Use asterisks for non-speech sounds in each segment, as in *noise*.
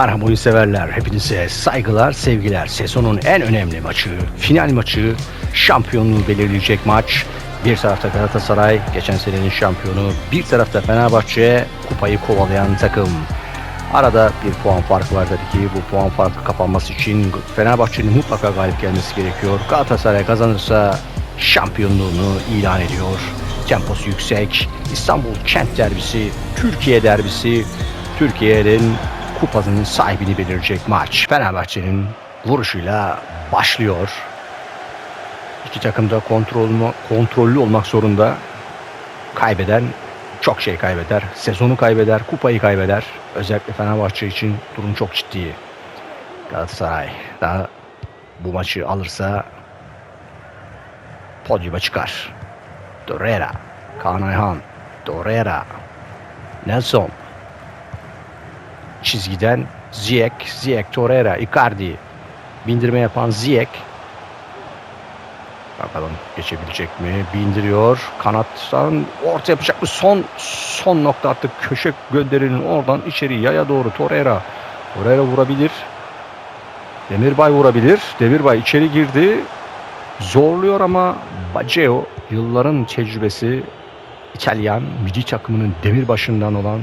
Merhaba oyun severler. Hepinize saygılar, sevgiler. Sezonun en önemli maçı, final maçı, şampiyonluğu belirleyecek maç. Bir tarafta Galatasaray, geçen senenin şampiyonu. Bir tarafta Fenerbahçe, kupayı kovalayan takım. Arada bir puan farkı var tabii ki. Bu puan farkı kapanması için Fenerbahçe'nin mutlaka galip gelmesi gerekiyor. Galatasaray kazanırsa şampiyonluğunu ilan ediyor. Temposu yüksek. İstanbul kent derbisi, Türkiye derbisi. Türkiye'nin kupanın sahibini belirleyecek maç. Fenerbahçe'nin vuruşuyla başlıyor. İki takım da kontrollü, kontrollü olmak zorunda. Kaybeden çok şey kaybeder. Sezonu kaybeder, kupayı kaybeder. Özellikle Fenerbahçe için durum çok ciddi. Galatasaray daha bu maçı alırsa podyuma çıkar. Torreira, Kaan Ayhan, Torreira, Nelson, çizgiden Ziyech, Ziyech, Torreira, Icardi. Bindirme yapan Ziyech. Bakalım geçebilecek mi? Bindiriyor. Kanattan orta yapacak mı? Son son nokta artık köşe gönderinin oradan içeri yaya doğru Torreira. Torreira vurabilir. Demirbay vurabilir. Demirbay içeri girdi. Zorluyor ama Baggio yılların tecrübesi İtalyan milli takımının demir başından olan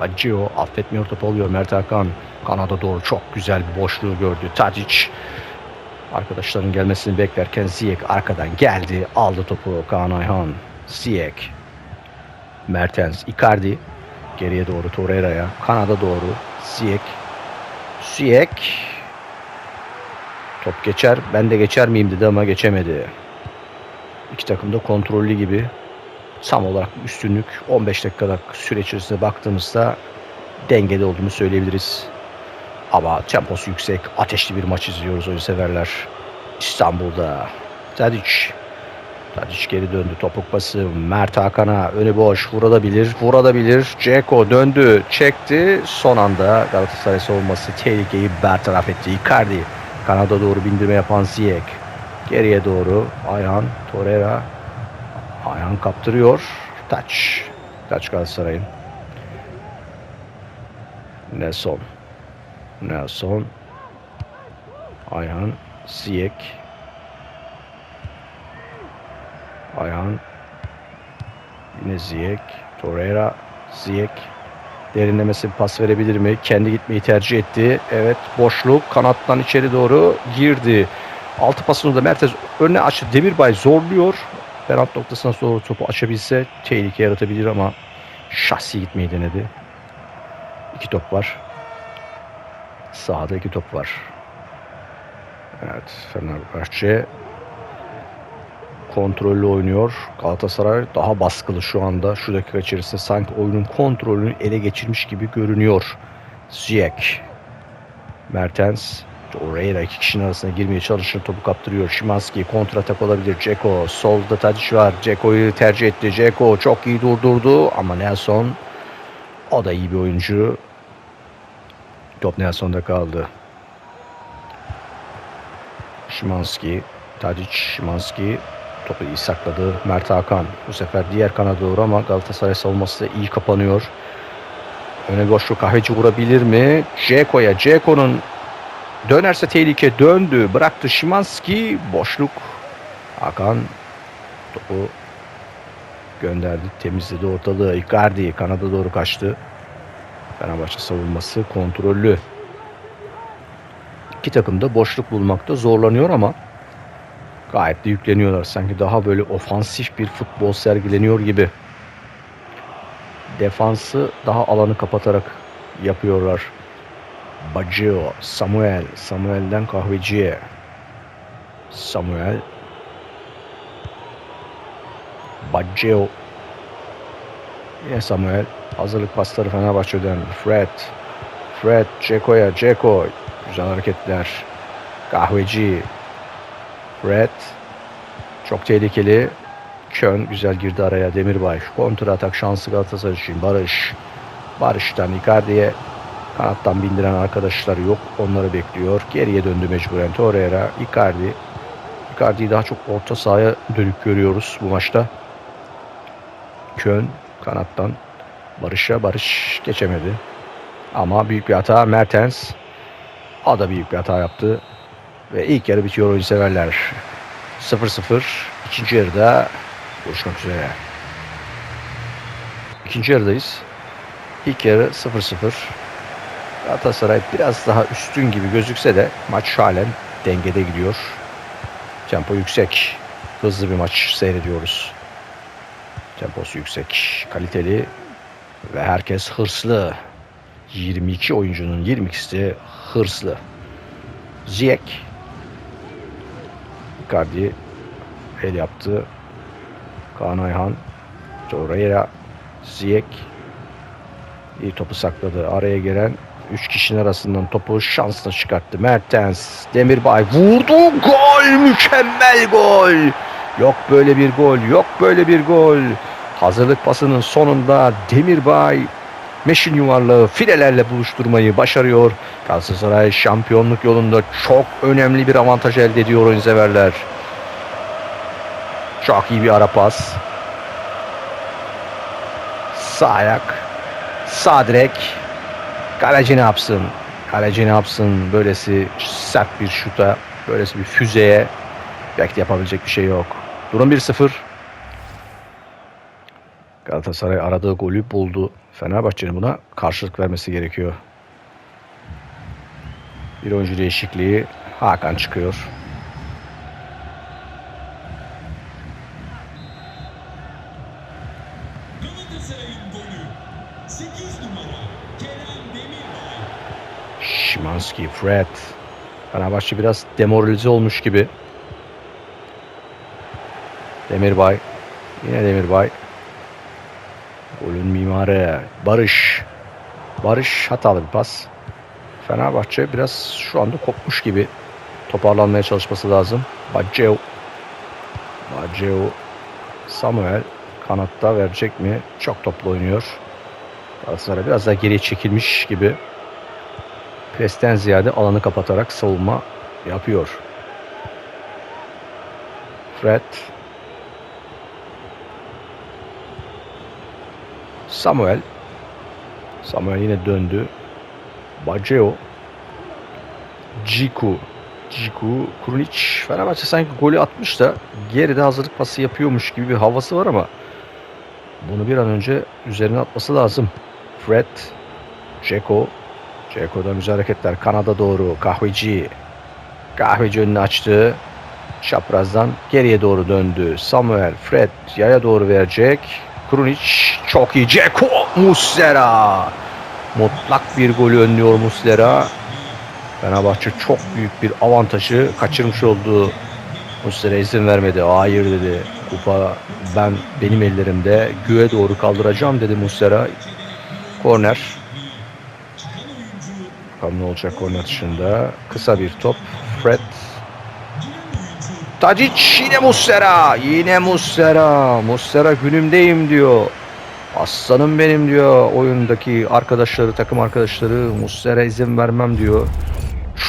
Baggio affetmiyor top oluyor. Mert Hakan kanada doğru çok güzel bir boşluğu gördü. Tadic arkadaşların gelmesini beklerken Ziyech arkadan geldi. Aldı topu Kaan Ayhan. Ziyech. Mertens. Icardi. Geriye doğru Torreira'ya. Kanada doğru. Ziyech. Ziyech. Top geçer. Ben de geçer miyim dedi ama geçemedi. İki takım da kontrollü gibi tam olarak üstünlük 15 dakikalık süre içerisinde baktığımızda dengede olduğunu söyleyebiliriz. Ama temposu yüksek, ateşli bir maç izliyoruz oyun severler. İstanbul'da. Tadic. Tadic geri döndü. Topuk pası. Mert Hakan'a önü boş. Vurabilir. Vurabilir. Ceko döndü. Çekti. Son anda Galatasaray savunması tehlikeyi bertaraf etti. Icardi. Kanada doğru bindirme yapan Ziyech. Geriye doğru Ayhan, Torreira, Ayhan kaptırıyor. Taç. Taç Galatasaray'ın. Nelson. Nelson. Ayhan. Ziyech. Ayhan. Yine Ziyech. Torreira. Ziyech. Derinlemesi pas verebilir mi? Kendi gitmeyi tercih etti. Evet boşluk. Kanattan içeri doğru girdi. Altı pasını da Mertens önüne açtı. Demirbay zorluyor. Ferhat noktasına doğru topu açabilse tehlike yaratabilir ama şahsi gitmeyi denedi. İki top var. Sahada iki top var. Evet Fenerbahçe kontrollü oynuyor. Galatasaray daha baskılı şu anda. Şu dakika içerisinde sanki oyunun kontrolünü ele geçirmiş gibi görünüyor. Ziyech. Mertens. Torreira iki kişinin arasına girmeye çalışır. Topu kaptırıyor. Şimanski kontratak olabilir. Ceko. Solda Tadic var. Ceko'yu tercih etti. Ceko çok iyi durdurdu. Ama Nelson o da iyi bir oyuncu. Top Nelson'da kaldı. Şimanski. Tadic. Şimanski. Topu iyi sakladı. Mert Hakan. Bu sefer diğer kanada doğru ama Galatasaray savunması da iyi kapanıyor. Öne boşluk kahveci vurabilir mi? Ceko'ya. Ceko'nun Dönerse tehlike döndü. Bıraktı Şimanski. Boşluk. Hakan topu gönderdi. Temizledi ortalığı. Icardi kanada doğru kaçtı. Fenerbahçe savunması kontrollü. İki takım da boşluk bulmakta zorlanıyor ama gayet de yükleniyorlar. Sanki daha böyle ofansif bir futbol sergileniyor gibi. Defansı daha alanı kapatarak yapıyorlar. Baggio, Samuel, Samuel'den kahveciye. Samuel. Baggio. Yine Samuel. Hazırlık pasları Fenerbahçe'den. Fred. Fred, Ceko'ya, Ceko. Güzel hareketler. Kahveci. Fred. Çok tehlikeli. Kön güzel girdi araya Demirbay. Kontra atak şansı Galatasaray için. Barış. Barış'tan Icardi'ye Kanattan bindiren arkadaşlar yok. Onları bekliyor. Geriye döndü mecburen Torreira. Icardi. Icardi'yi daha çok orta sahaya dönük görüyoruz bu maçta. Kön kanattan Barış'a Barış geçemedi. Ama büyük bir hata Mertens. O da büyük bir hata yaptı. Ve ilk yarı bitiyor oyun severler. 0-0. İkinci yarıda buluşmak üzere. İkinci yarıdayız. İlk yarı 0-0. Galatasaray biraz daha üstün gibi gözükse de maç halen dengede gidiyor. Tempo yüksek. Hızlı bir maç seyrediyoruz. Temposu yüksek, kaliteli ve herkes hırslı. 22 oyuncunun 22'si de hırslı. Ziyech Icardi el yaptı. Kaan Ayhan Torreira Ziyech iyi topu sakladı. Araya giren 3 kişinin arasından topu şansla çıkarttı. Mertens Demirbay vurdu. Gol! Mükemmel gol! Yok böyle bir gol. Yok böyle bir gol. Hazırlık pasının sonunda Demirbay meşin yuvarlağı filelerle buluşturmayı başarıyor. Galatasaray şampiyonluk yolunda çok önemli bir avantaj elde ediyor oyun severler. Çok iyi bir ara pas. Sağ ayak. Sağ direk. Kaleci ne yapsın? Kaleci ne yapsın? Böylesi sert bir şuta, böylesi bir füzeye belki yapabilecek bir şey yok. Durum 1-0. Galatasaray aradığı golü buldu. Fenerbahçe'nin buna karşılık vermesi gerekiyor. Bir oyuncu değişikliği. Hakan çıkıyor. Şimanski, Fred. Fenerbahçe biraz demoralize olmuş gibi. Demirbay. Yine Demirbay. Golün mimarı Barış. Barış hatalı bir pas. Fenerbahçe biraz şu anda kopmuş gibi. Toparlanmaya çalışması lazım. Baceo. Baceo. Samuel kanatta verecek mi? Çok toplu oynuyor. Galatasaray biraz daha geriye çekilmiş gibi. Presten ziyade alanı kapatarak savunma yapıyor. Fred. Samuel. Samuel yine döndü. Baceo. Ciku. Ciku. Kurunic. Fenerbahçe sanki golü atmış da geride hazırlık pası yapıyormuş gibi bir havası var ama bunu bir an önce üzerine atması lazım. Fred. Ceko. Ceko'dan güzel hareketler. Kanada doğru. Kahveci. Kahveci önünü açtı. Çaprazdan geriye doğru döndü. Samuel, Fred yaya doğru verecek. Krunic çok iyi. Ceko, Muslera. Mutlak bir golü önlüyor Muslera. Fenerbahçe çok büyük bir avantajı kaçırmış oldu. Muslera izin vermedi. Hayır dedi. Kupa ben benim ellerimde. Göğe doğru kaldıracağım dedi Muslera. Korner. Bakalım ne olacak korner dışında. Kısa bir top. Fred. Tadic yine Muslera. Yine Muslera. Muslera günümdeyim diyor. Aslanım benim diyor. Oyundaki arkadaşları, takım arkadaşları Muslera izin vermem diyor.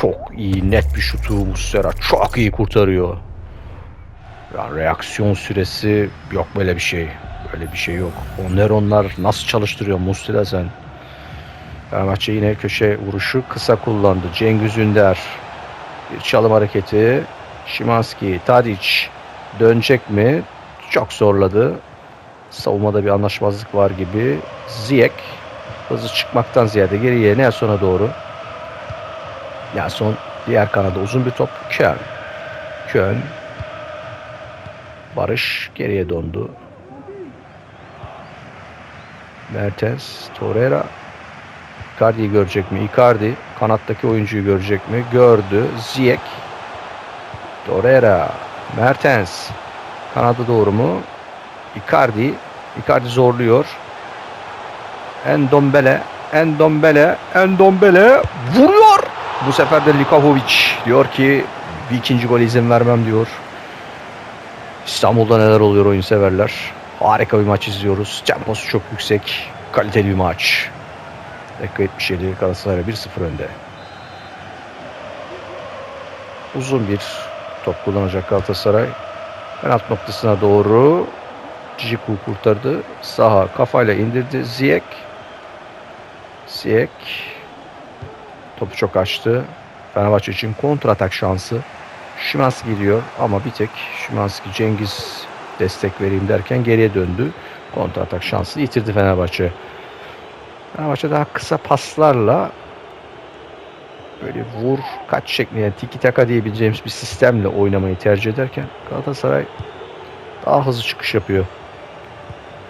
Çok iyi net bir şutu Muslera. Çok iyi kurtarıyor. Ya reaksiyon süresi yok böyle bir şey. Böyle bir şey yok. O nöronlar nasıl çalıştırıyor Muslera sen? Fenerbahçe yine köşe vuruşu kısa kullandı. Cengiz Ünder. Bir çalım hareketi. Şimanski, Tadic dönecek mi? Çok zorladı. Savunmada bir anlaşmazlık var gibi. Ziyek hızlı çıkmaktan ziyade geriye Nelson'a doğru. Nelson diğer kanada uzun bir top. Kön. Kön. Barış geriye dondu. Mertens, Torreira Icardi'yi görecek mi? Icardi kanattaki oyuncuyu görecek mi? Gördü. Ziyech. Torreira. Mertens. Kanada doğru mu? Icardi. Icardi zorluyor. Endombele. Endombele. Endombele. Vuruyor. Bu sefer de Likovic diyor ki bir ikinci gol izin vermem diyor. İstanbul'da neler oluyor oyun severler. Harika bir maç izliyoruz. Temposu çok yüksek. Kaliteli bir maç. Dakika 77 Galatasaray 1-0 önde. Uzun bir top kullanacak Galatasaray. Penaltı noktasına doğru Ciku kurtardı. Saha kafayla indirdi. Ziyek Siyek topu çok açtı. Fenerbahçe için kontratak şansı. Şimanski gidiyor ama bir tek Şimanski Cengiz destek vereyim derken geriye döndü. Kontratak şansı yitirdi Fenerbahçe. Fenerbahçe daha kısa paslarla böyle vur kaç şeklinde yani tiki taka diyebileceğimiz bir sistemle oynamayı tercih ederken Galatasaray daha hızlı çıkış yapıyor.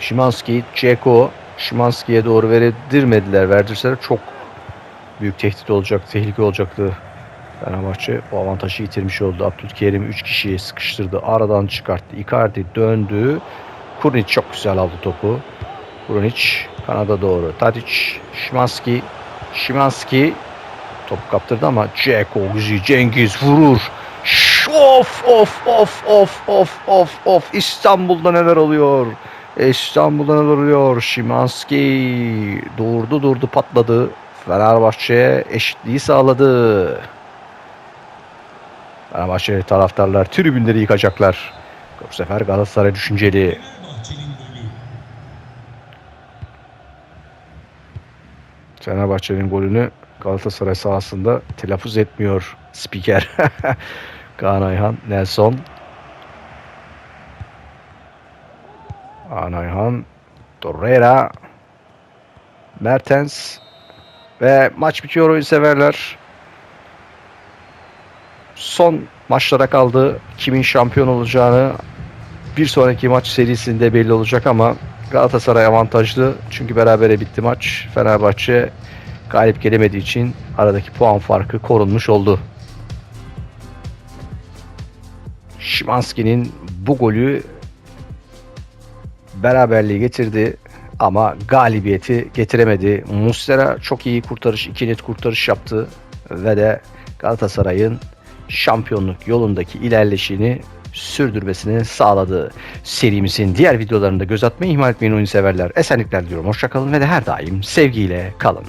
Şimanski, Ceko, Şimanski'ye doğru verdirmediler. Verdirseler çok büyük tehdit olacak, tehlike olacaktı. Fenerbahçe o avantajı yitirmiş oldu. Abdülkerim 3 kişiyi sıkıştırdı. Aradan çıkarttı. Icardi döndü. Kurnic çok güzel aldı topu. Kurnic kanada doğru. Tadic, Şimanski, Şimanski top kaptırdı ama Ceko, Guzi, Cengiz vurur. Of of of of of of of İstanbul'da neler oluyor? İstanbul'da neler oluyor? Şimanski durdu durdu patladı. Fenerbahçe eşitliği sağladı. Fenerbahçe taraftarlar tribünleri yıkacaklar. Bu sefer Galatasaray düşünceli. Fenerbahçe'nin golü. Fenerbahçe'nin golünü Galatasaray sahasında telaffuz etmiyor spiker. *laughs* Kaan Ayhan, Nelson. Kaan Ayhan, Torreira, Mertens ve maç bitiyor oyun severler. Son maçlara kaldı. Kimin şampiyon olacağını bir sonraki maç serisinde belli olacak ama Galatasaray avantajlı. Çünkü berabere bitti maç. Fenerbahçe galip gelemediği için aradaki puan farkı korunmuş oldu. Şimanski'nin bu golü beraberliği getirdi ama galibiyeti getiremedi. Muslera çok iyi kurtarış, iki net kurtarış yaptı ve de Galatasaray'ın şampiyonluk yolundaki ilerleşini sürdürmesini sağladı. Serimizin diğer videolarında göz atmayı ihmal etmeyin oyun severler. Esenlikler diliyorum. Hoşçakalın ve de her daim sevgiyle kalın.